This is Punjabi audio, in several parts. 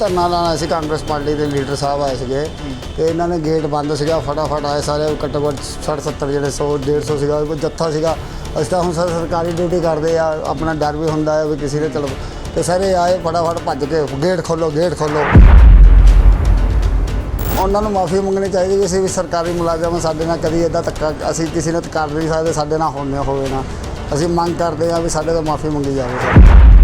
ਧਰਨਾ ਲਾਣਾ ਸੀ, ਕਾਂਗਰਸ ਪਾਰਟੀ ਦੇ ਲੀਡਰ ਸਾਹਿਬ ਆਏ ਸੀਗੇ। ਤੇ ਇਹਨਾਂ ਨੇ ਗੇਟ ਬੰਦ ਸੀਗਾ, ਫਟਾਫਟ ਆਏ ਸਾਰੇ ਘੱਟੋ ਘੱਟ 60 70 ਜਿਹੜੇ 100 150 ਸੀਗਾ, ਕੋਈ ਜੱਥਾ ਸੀਗਾ। ਅਸੀਂ ਤਾਂ ਹੁਣ ਸਰ ਸਰਕਾਰੀ ਡਿਊਟੀ ਕਰਦੇ ਆ, ਆਪਣਾ ਡਰ ਵੀ ਹੁੰਦਾ ਹੈ ਵੀ ਕਿਸੇ ਨੇ ਚਲੋ। ਤੇ ਸਾਰੇ ਆਏ, ਫਟਾਫਟ ਭੱਜ ਕੇ ਗੇਟ ਖੋਲੋ ਗੇਟ ਖੋਲੋ। ਉਹਨਾਂ ਨੂੰ ਮਾਫੀ ਮੰਗਣੀ ਚਾਹੀਦੀ ਵੀ ਅਸੀਂ ਵੀ ਸਰਕਾਰੀ ਮੁਲਾਜ਼ਮ ਸਾਡੇ ਨਾਲ ਕਦੀ ਇਦਾਂ ਧੱਕਾ, ਅਸੀਂ ਕਿਸੇ ਨਾਲ ਕਰ ਨਹੀਂ ਸਕਦੇ, ਸਾਡੇ ਨਾਲ ਹੋਣੇ ਹੋਵੇ ਨਾ। ਅਸੀਂ ਮੰਗ ਕਰਦੇ ਆ ਵੀ ਸਾਡੇ ਤੋਂ ਮਾਫੀ ਮੰਗੀ ਜਾਵੇ।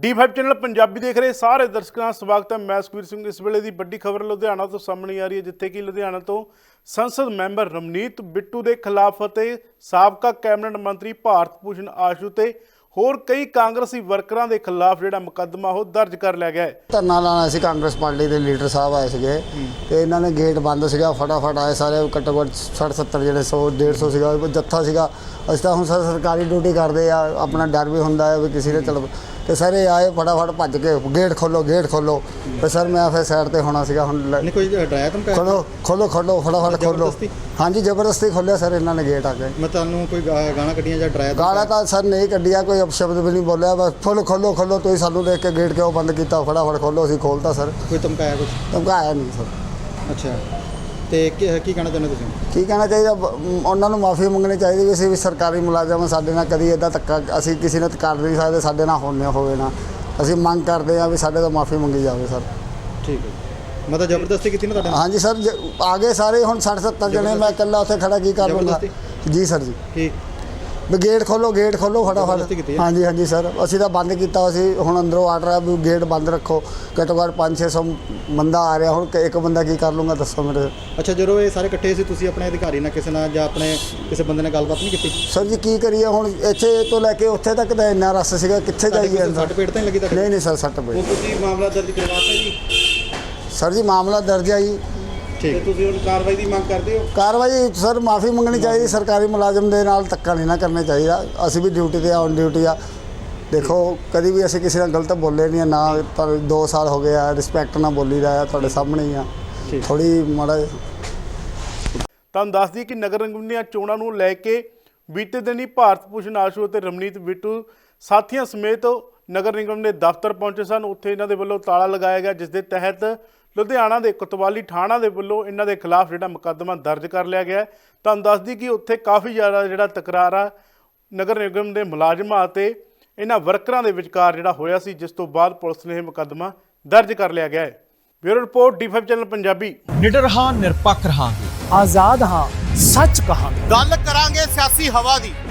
ਸਰ ਡੀ5 ਚੈਨਲ ਪੰਜਾਬੀ ਦੇਖ ਰਹੇ ਸਾਰੇ ਦਰਸ਼ਕਾਂ ਦਾ ਸਵਾਗਤ ਹੈ। ਮੈਂ ਸੁਖਵੀਰ ਸਿੰਘ। ਇਸ ਵੇਲੇ ਦੀ ਵੱਡੀ ਖਬਰ ਲੁਧਿਆਣਾ ਤੋਂ ਸਾਹਮਣੇ ਆ ਰਹੀ ਹੈ ਜਿੱਥੇ ਕਿ ਲੁਧਿਆਣਾ ਤੋਂ ਸੰਸਦ ਮੈਂਬਰ ਰਮਨੀਤ ਬਿੱਟੂ ਦੇ ਖਿਲਾਫ ਅਤੇ ਸਾਬਕਾ ਕੈਬਨਿਟ ਮੰਤਰੀ ਭਾਰਤ ਭੂਸ਼ਣ ਆਸ਼ੂ ਤੇ ਹੋਰ ਕਈ ਕਾਂਗਰਸੀ ਵਰਕਰਾਂ ਦੇ ਖਿਲਾਫ ਜਿਹੜਾ ਮੁਕੱਦਮਾ ਉਹ ਦਰਜ ਕਰ ਲਿਆ ਗਿਆ ਹੈ। ਧਰਨਾ ਲਾਣਾ ਸੀ ਕਾਂਗਰਸ ਪਾਰਟੀ ਦੇ ਲੀਡਰ ਸਾਹਿਬ ਆਏ ਸੀਗੇ ਤੇ ਇਹਨਾਂ ਨੇ ਗੇਟ ਬੰਦ ਸੀਗਾ ਫਟਾਫਟ ਆਏ ਸਾਰੇ ਘੱਟੋ ਘੱਟ 60 70 ਜਿਹੜੇ 100 150 ਸੀਗਾ ਜੱਥਾ ਸੀਗਾ। ਅਸੀਂ ਤਾਂ ਹੁਣ ਸਰ ਸਰਕਾਰੀ ਡਿਊਟੀ ਕਰਦੇ ਆ ਆਪਣਾ ਡਰ ਵੀ ਹੁੰਦਾ ਹੈ ਵੀ ਕਿਸੇ ਨੇ ਚਲੋ ਤੇ ਸਾਰੇ ਆਏ ਫਟਾਫਟ ਭੱਜ ਕੇ ਗੇਟ ਖੋਲੋ ਗੇਟ ਖੋਲੋ। ਤੇ ਸਰ ਮੈਂ ਫਿਰ ਸਾਈਡ ਤੇ ਹੋਣਾ ਸੀਗਾ ਹੁਣ ਲ- ਨਹੀਂ ਕੋਈ ਡਰਾਇਆ ਤੁਮ ਖੋਲੋ ਖੋਲੋ ਖੋਲੋ ਫਟਾਫਟ ਖੋਲੋ। ਜ਼ਬਰਦਸਤੀ? ਹਾਂਜੀ ਜ਼ਬਰਦਸਤੀ ਖੋਲਿਆ ਸਰ ਇਹਨਾਂ ਨੇ ਗੇਟ ਆ ਕੇ। ਮੈਂ ਤੁਹਾਨੂੰ ਕੋਈ ਗਾ- ਗਾਣਾ ਕੱਢੀਆਂ ਜਾਂ ਡਰਾਇਆ? ਗਾਲਾਂ ਤਾਂ ਸਰ ਨਹੀਂ ਕੱਢਿਆ ਕੋਈ ਅਪਸ਼ਬਦ ਵੀ ਨਹੀਂ ਬੋਲਿਆ ਬਸ ਖੋਲੋ ਖੋਲੋ ਖੋਲੋ ਤੁਸੀਂ ਸਾਨੂੰ ਦੇਖ ਕੇ ਗੇਟ ਕਿਉਂ ਬੰਦ ਕੀਤਾ ਫਟਾਫਟ ਖੋਲੋ ਅਸੀਂ ਖੋਲਤਾ ਸਰ। ਕੋਈ ਧਮਕਾਇਆ ਕੁਝ ਧਮਕਾਇਆ ਨਹੀਂ ਸਰ। ਅੱਛਾ। ਤੇ ਕੀ ਕੀ ਕਹਿਣਾ ਚਾਹੁੰਦੇ ਤੁਸੀਂ? ਕੀ ਕਹਿਣਾ ਚਾਹੀਦਾ? ਬ- ਮ, ਉਹਨਾਂ ਨੂੰ ਮਾਫੀ ਮੰਗਣੀ ਚਾਹੀਦੀ ਵੀ ਅਸੀਂ ਵੀ ਸਰਕਾਰੀ ਮੁਲਾਜ਼ਮ ਹਾਂ, ਸਾਡੇ ਨਾਲ ਕਦੀ ਇਦਾਂ ਧੱਕਾ ਅਸੀਂ ਕਿਸੇ ਨਾਲ ਕਰ ਨਹੀਂ ਸਕਦੇ ਸਾਡੇ ਨਾਲ ਹੋਣੇ ਹੋਵੇ ਨਾ। ਅਸੀਂ ਮੰਗ ਕਰਦੇ ਆ ਵੀ ਸਾਡੇ ਤੋਂ ਮਾਫੀ ਮੰਗੀ ਜਾਵੇ ਸਰ। ਠੀਕ ਹੈ ਮੈਂ ਤਾਂ ਜ਼ਬਰਦਸਤੀ ਕੀਤੀ ਨਾ ਤੁਹਾਡੇ ਨਾਲ? ਹਾਂਜੀ ਸਰ ਜ- ਆ ਗਏ ਸਾਰੇ ਹੁਣ 60 70 ਜਣੇ ਮੈਂ ਇਕੱਲਾ ਉੱਥੇ ਖੜਾ ਕੀ ਕਰ ਲੂੰਗਾ ਜੀ ਸਰ ਜੀ। ਕੀ ਵੀ ਗੇਟ ਖੋਲੋ ਗੇਟ ਖੋਲੋ ਜ਼ਬਰਦਸਤੀ ਕੀਤੀ ਫਟਾਫਟ ਹੈ? ਹਾਂਜੀ ਹਾਂਜੀ ਸਰ ਅਸੀਂ ਤਾਂ ਬੰਦ ਕੀਤਾ ਅਸੀਂ ਹੁਣ ਅੰਦਰੋਂ ਆਰਡਰ ਆ ਵੀ ਗੇਟ ਬੰਦ ਰੱਖੋ। ਘੱਟੋ ਘੱਟ 5-600 ਬੰਦਾ ਆ ਰਿਹਾ। ਹੁਣ ਕਿ ਇੱਕ ਬੰਦਾ ਕੀ ਕਰ ਲੂੰਗਾ ਦੱਸੋ ਮੇਰੇ। ਅੱਛਾ ਜਦੋਂ ਇਹ ਸਾਰੇ ਇਕੱਠੇ ਸੀ ਤੁਸੀਂ ਆਪਣੇ ਅਧਿਕਾਰੀ ਨਾਲ ਕਿਸੇ ਨਾਲ ਜਾਂ ਆਪਣੇ ਕਿਸੇ ਬੰਦੇ ਨਾਲ ਗੱਲਬਾਤ ਨਹੀਂ ਕੀਤੀ? ਸਰ ਜੀ ਕੀ ਕਰੀਏ? ਹੁਣ ਇੱਥੇ ਤੋਂ ਲੈ ਕੇ ਉੱਥੇ ਤੱਕ ਦਾ ਇੰਨਾ ਰਸ ਸੀਗਾ ਕਿੱਥੇ ਜਾਈਏ ਅੰਦਰ? ਸੱਟ ਪੇਟ ਤਾਂ ਨਹੀਂ ਲੱਗੀ ਤੁਹਾਡੇ ਨਹੀਂ ਨਹੀਂ ਸਰ ਸੱਟ ਪਈ ਤੁਸੀਂ ਮਾਮਲਾ ਦਰਜ ਕਰਵਾਤਾ ਜੀ। ਸਰ ਜੀ ਮਾਮਲਾ ਦਰਜ ਆ ਜੀ। ਤੇ ਹੈ। ਤੁਸੀਂ ਹੁਣ ਕਾਰਵਾਈ ਦੀ ਮੰਗ ਕਰਦੇ ਹੋ? ਕਾਰਵਾਈ ਸਰ ਮਾਫੀ ਮੰਗਣੀ ਚਾਹੀਦੀ ਸਰਕਾਰੀ ਮੁਲਾਜ਼ਮ ਦੇ ਨਾਲ ਧੱਕਾ ਨਹੀਂ ਨਾ ਕਰਨਾ ਚਾਹੀਦਾ। ਅਸੀਂ ਵੀ ਡਿਊਟੀ ਤੇ ਔਨ ਡਿਊਟੀ ਆ। ਦੇਖੋ ਕਦੀ ਵੀ ਅਸੀਂ ਕਿਸੇ ਨਾਲ ਗਲਤ ਬੋਲੇ ਨਹੀਂ ਆ, ਨਾ ਪਰ 2 ਸਾਲ ਹੋ ਗਏ ਆ ਰਿਸਪੈਕਟ ਨਾਲ ਬੋਲੀ ਦਾ ਆ ਤੁਹਾਡੇ ਸਾਹਮਣੇ ਹੀ ਆ। ਠੀਕ। ਥੋੜੀ ਮਾੜਾ ਤੁਹਾਨੂੰ ਦੱਸ ਦਈਏ ਕਿ ਨਗਰ ਨਿਗਮ ਦੀਆਂ ਚੋਣਾਂ ਨੂੰ ਲੈ ਕੇ ਬੀਤੇ ਦਿਨੀ ਭਾਰਤ ਭੂਸ਼ਣ ਆਸ਼ੂ ਅਤੇ ਰਮਨੀਤ ਬਿੱਟੂ ਸਾਥੀਆਂ ਸਮੇਤ ਨਗਰ ਨਿਗਮ ਦੇ ਦਫ਼ਤਰ ਪਹੁੰਚੇ ਸਨ। ਉੱਥੇ ਇਹਨਾਂ ਦੇ ਵੱਲੋਂ ਤਾਲਾ ਲਗਾਇਆ ਗਿਆ ਜਿਸ ਦੇ ਤਹਿਤ ਲੁਧਿਆਣਾ ਦੇ ਕੋਤਵਾਲੀ ਥਾਣਾ ਦੇ ਵੱਲੋਂ ਇਹਨਾਂ ਦੇ ਖਿਲਾਫ ਜਿਹੜਾ ਮੁਕੱਦਮਾ ਦਰਜ ਕਰ ਲਿਆ ਗਿਆ ਹੈ। ਤੁਹਾਨੂੰ ਦੱਸ ਦਈਏ ਕਿ ਉੱਥੇ ਕਾਫੀ ਜ਼ਿਆਦਾ ਜਿਹੜਾ ਤਕਰਾਰ ਆ ਨਗਰ ਨਿਗਮ ਦੇ ਮੁਲਾਜ਼ਮਾਂ ਅਤੇ ਇਹਨਾਂ ਵਰਕਰਾਂ ਦੇ ਵਿਚਕਾਰ ਜਿਹੜਾ ਹੋਇਆ ਸੀ ਜਿਸ ਤੋਂ ਬਾਅਦ ਪੁਲਿਸ ਨੇ ਇਹ ਮੁਕੱਦਮਾ ਦਰਜ ਕਰ ਲਿਆ ਗਿਆ ਹੈ। ਬਿਊਰੋ ਰਿਪੋਰਟ ਡੀ5 ਚੈਨਲ ਪੰਜਾਬੀ। ਨਿਡਰ ਹਾਂ ਨਿਰਪੱਖ ਰਹਾਂਗੇ। ਆਜ਼ਾਦ ਹਾਂ ਸੱਚ ਕਹਾਂਗੇ। ਗੱਲ ਕਰਾਂਗੇ ਸਿਆਸੀ ਹਵਾ ਦੀ।